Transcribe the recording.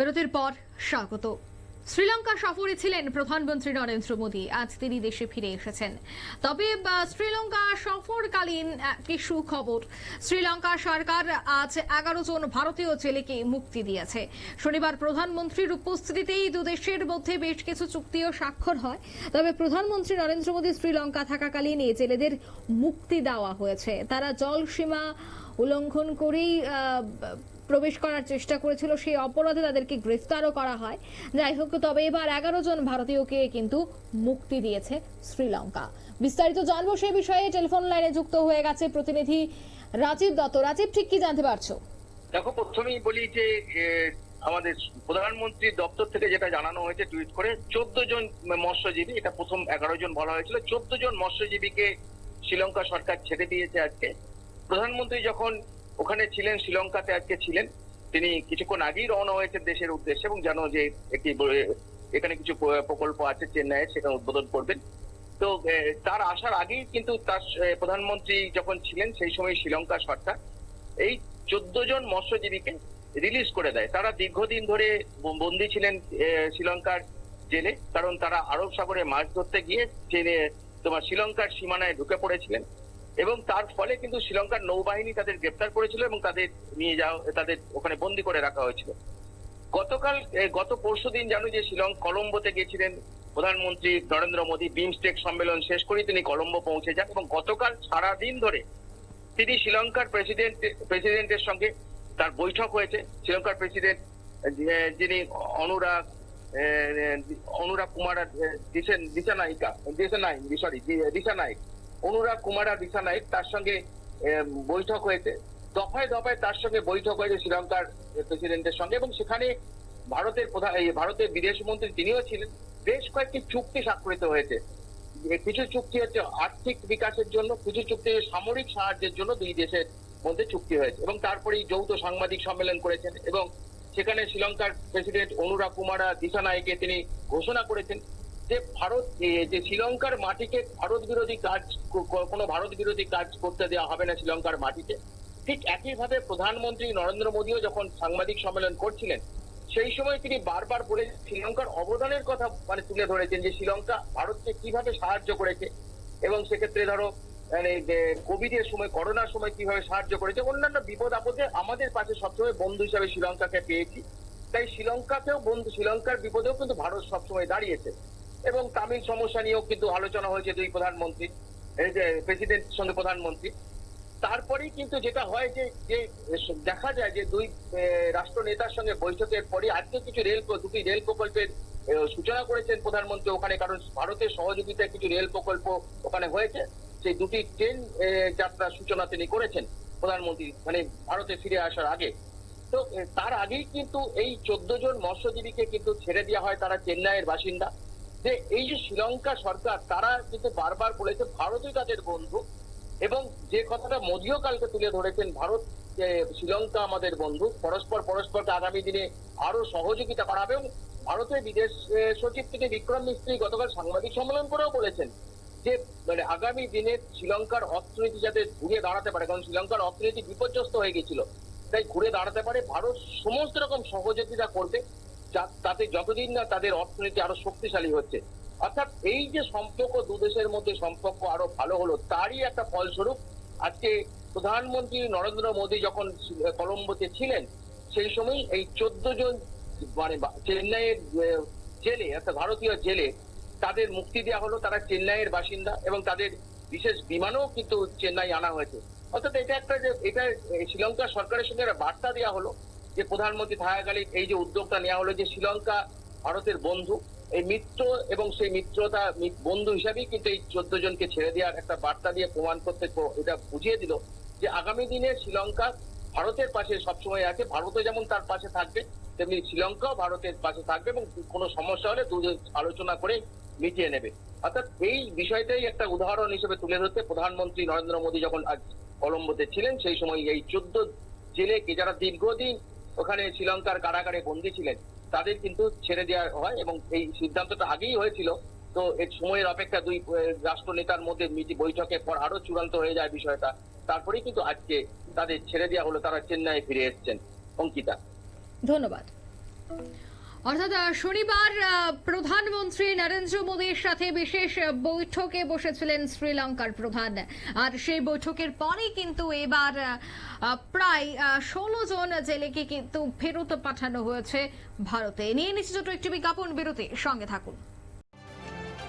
বিরতির পর স্বাগত। শ্রীলঙ্কা সফরে ছিলেন প্রধানমন্ত্রী নরেন্দ্র মোদী। আজ তিনি দেশে ফিরে এসেছেন। তবে শ্রীলঙ্কা সফরকালীন কিছু খবর শ্রীলঙ্কা সরকার আজ এগারো জন ভারতীয় জেলেকে মুক্তি দিয়েছে। শনিবার প্রধানমন্ত্রীর উপস্থিতিতেই দুদেশের মধ্যে বেশ কিছু চুক্তিও স্বাক্ষর হয়। তবে প্রধানমন্ত্রী নরেন্দ্র মোদী শ্রীলঙ্কা থাকাকালীন এই জেলেদের মুক্তি দেওয়া হয়েছে। তারা জল সীমা উল্লঙ্ঘন করেই প্রবেশ করার চেষ্টা করেছিল, সেই অপরাধে তাদেরকে গ্রেফতারও করা হয়। যাই হোক, তবে এবার এগারো জন ভারতীয়কে কিন্তু মুক্তি দিয়েছে শ্রীলঙ্কা। বিস্তারিত জানব সে বিষয়ে। টেলিফোন লাইনে যুক্ত হয়ে গেছে প্রতিনিধি রাজীব দত্ত। রাজীব, ঠিক কি জানতে পারছ? দেখো, প্রথমেই বলি যে আমাদের প্রধানমন্ত্রীর দপ্তর থেকে যেটা জানানো হয়েছে টুইট করে, চোদ্দ জন মৎস্যজীবী, এটা প্রথম এগারো জন বলা হয়েছিল, চোদ্দ জন মৎস্যজীবীকে শ্রীলঙ্কা সরকার ছেড়ে দিয়েছে আজকে। প্রধানমন্ত্রী যখন ওখানে ছিলেন, শ্রীলঙ্কাতে আজকে ছিলেন। তিনি কিছুক্ষণ আগেই রওনা হয়েছে দেশের উদ্দেশ্যে এবং জানো যে একটি, এখানে কিছু প্রকল্প আছে চেন্নাইয়ে, সেখানে উদ্বোধন করবেন। তো তার আসার আগেই কিন্তু তার প্রধানমন্ত্রী যখন ছিলেন, সেই সময় শ্রীলঙ্কা সরকার এই চোদ্দ জন মৎস্যজীবীকে রিলিজ করে দেয়। তারা দীর্ঘদিন ধরে বন্দী ছিলেন শ্রীলঙ্কার জেলে, কারণ তারা আরব সাগরে মাছ ধরতে গিয়ে তোমার শ্রীলঙ্কার সীমানায় ঢুকে পড়েছিলেন। এবং তার ফলে কিন্তু শ্রীলঙ্কার নৌবাহিনী তাদের গ্রেপ্তার করেছিল এবং তাদের নিয়ে যাওয়া, তাদের ওখানে বন্দি করে রাখা হয়েছিল। গতকাল গত পরশু দিন জানো যে শিলং কলম্বোতে গেছিলেন প্রধানমন্ত্রী নরেন্দ্র মোদী, বিমস্টেক সম্মেলন শেষ করে তিনি কলম্বো পৌঁছে যান এবং গতকাল সারা দিন ধরে তিনি শ্রীলঙ্কার প্রেসিডেন্ট, প্রেসিডেন্টের সঙ্গে তার বৈঠক হয়েছে। শ্রীলঙ্কার প্রেসিডেন্ট যিনি অনুরাগ অনুরাগ কুমার দিশা নায়িকা, দিশা নাইক সরি দিশা নায়ক অনুরাগ কুমারা দিশা নায়ক তার সঙ্গে বৈঠক হয়েছে। দফায় দফায় তার সঙ্গে বৈঠক হয়েছে শ্রীলঙ্কার প্রেসিডেন্টের সঙ্গে এবং সেখানে ভারতের প্রধান ভারতের বিদেশ মন্ত্রী তিনিও ছিলেন। বেশ কয়েকটি চুক্তি স্বাক্ষরিত হয়েছে। কিছু চুক্তি হচ্ছে আর্থিক বিকাশের জন্য, কিছু চুক্তি সামরিক সাহায্যের জন্য দুই দেশের মধ্যে চুক্তি হয়েছে এবং তারপরেই যৌথ সাংবাদিক সম্মেলন করেছেন এবং সেখানে শ্রীলঙ্কার প্রেসিডেন্ট অনুরা কুমারা দিশানায়কে তিনি ঘোষণা করেছেন। যে ভারত যে শ্রীলঙ্কার মাটিকে ভারত বিরোধী কাজ কোনো ভারত বিরোধী কাজ করতে দেওয়া হবে না শ্রীলঙ্কার মাটিতে। ঠিক একইভাবে প্রধানমন্ত্রী নরেন্দ্র মোদীও যখন সাংবাদিক সম্মেলন করছিলেন, সেই সময় তিনি বারবার বলে শ্রীলঙ্কার অবদানের কথা মানে তুলে ধরেছেন যে শ্রীলঙ্কা ভারতকে কীভাবে সাহায্য করেছে এবং সেক্ষেত্রে ধরো মানে কোভিড এর সময়, করোনার সময় কীভাবে সাহায্য করেছে, অন্যান্য বিপদ আপদে আমাদের পাশে সবসময় বন্ধু হিসাবে শ্রীলঙ্কাকে পেয়েছি। তাই শ্রীলঙ্কাকেও বন্ধু, শ্রীলঙ্কার বিপদেও কিন্তু ভারত সবসময় দাঁড়িয়েছে। এবং তামিল সমস্যা নিয়েও কিন্তু আলোচনা হয়েছে দুই প্রধানমন্ত্রী এই যে সঙ্গে প্রধানমন্ত্রী। তারপরেই কিন্তু যেটা হয় যে যে দেখা যায় যে দুই রাষ্ট্র নেতার সঙ্গে বৈঠকের পরে আজকে কিছু রেল দুটি রেল প্রকল্পের সূচনা করেছেন প্রধানমন্ত্রী ওখানে কারণ ভারতের সহযোগিতায় কিছু রেল প্রকল্প ওখানে হয়েছে। সেই দুটি ট্রেন আহ, যাত্রার সূচনা তিনি করেছেন প্রধানমন্ত্রী মানে ভারতে ফিরে আসার আগে। তো তার আগেই কিন্তু এই চোদ্দ জন মৎস্যজীবীকে কিন্তু ছেড়ে দেওয়া হয় তারা চেন্নাইয়ের বাসিন্দা। যে এই যে শ্রীলঙ্কা সরকার, তারা কিন্তু বারবার বলেছে ভারতই তাদের বন্ধু এবং যে কথাটা মোদিও কালকে তুলে ধরেছেন, ভারত শ্রীলঙ্কা আমাদের বন্ধু, পরস্পর পরস্পরকে আগামী দিনে আরও সহযোগিতা করাবে এবং ভারতের বিদেশ সচিব থেকে বিক্রম মিস্ত্রি গতকাল সাংবাদিক সম্মেলন করেও বলেছেন যে মানে আগামী দিনে শ্রীলঙ্কার অর্থনীতি যাতে ঘুরে দাঁড়াতে পারে, কারণ শ্রীলঙ্কার অর্থনীতি বিপর্যস্ত হয়ে গেছিল, তাই ঘুরে দাঁড়াতে পারে, ভারত সমস্ত রকম সহযোগিতা করবে। তাতে যতদিন না তাদের অর্থনীতি আরও শক্তিশালী হচ্ছে, অর্থাৎ এই যে সম্পর্ক দু দেশের মধ্যে সম্পর্ক আরও ভালো হলো, তারই একটা ফলস্বরূপ আজকে প্রধানমন্ত্রী নরেন্দ্র মোদী যখন কলম্বোতে ছিলেন, সেই সময় এই চোদ্দ জন মানে চেন্নাইয়ের জেলে একটা ভারতীয় জেলে, তাদের মুক্তি দেওয়া হলো, তারা চেন্নাইয়ের বাসিন্দা এবং তাদের বিশেষ বিমানও কিন্তু চেন্নাই আনা হয়েছে। অর্থাৎ এটা একটা যে, এটা শ্রীলঙ্কা সরকারের সঙ্গে একটা বার্তা দেওয়া হলো যে প্রধানমন্ত্রী থাকাকালীন এই যে উদ্যোগটা নেওয়া হলো যে শ্রীলঙ্কা ভারতের বন্ধু, এই মিত্র এবং সেই মিত্রতা বন্ধু হিসাবেই কিন্তু এই চোদ্দ জনকে ছেড়ে দেওয়ার একটা বার্তা দিয়ে প্রমাণ করতে এটা বুঝিয়ে দিল যে আগামী দিনে শ্রীলঙ্কা ভারতের পাশে সবসময় আছে, ভারতও যেমন তার পাশে থাকবে, তেমনি শ্রীলঙ্কাও ভারতের পাশে থাকবে এবং কোনো সমস্যা হলে দুজন আলোচনা করে মিটিয়ে নেবে। অর্থাৎ এই বিষয়টাই একটা উদাহরণ হিসেবে তুলে ধরতে প্রধানমন্ত্রী নরেন্দ্র মোদী যখন আজ কলম্বোতে ছিলেন, সেই সময় এই চোদ্দ জেলেকে যারা দীর্ঘদিন ওখানে শ্রীলঙ্কার কারাগারে বন্দী ছিলেন। তাদের কিন্তু ছেড়ে দেওয়া হয় এবং এই সিদ্ধান্তটা আগেই হয়েছিল। তো এর সময়ের অপেক্ষা দুই রাষ্ট্র নেতার মধ্যে বৈঠকের পর আরও চূড়ান্ত হয়ে যায় বিষয়টা। তারপরেই কিন্তু আজকে তাদের ছেড়ে দেওয়া হলো, তারা চেন্নাই ফিরে এসেছেন। অঙ্কিতা। ধন্যবাদ। অর্থাৎ শনিবার প্রধানমন্ত্রী নরেন্দ্র মোদীর সাথে বিশেষ বৈঠকে বসেছিলেন শ্রীলঙ্কার প্রধান। আর সেই বৈঠকের পরে কিন্তু এবার প্রায় ষোলো জন জেলেকে কিন্তু ফেরত পাঠানো হয়েছে ভারতে। নিয়ে নিচ্ছে ছোট একটি বিজ্ঞাপন বিরতি সঙ্গে থাকুন।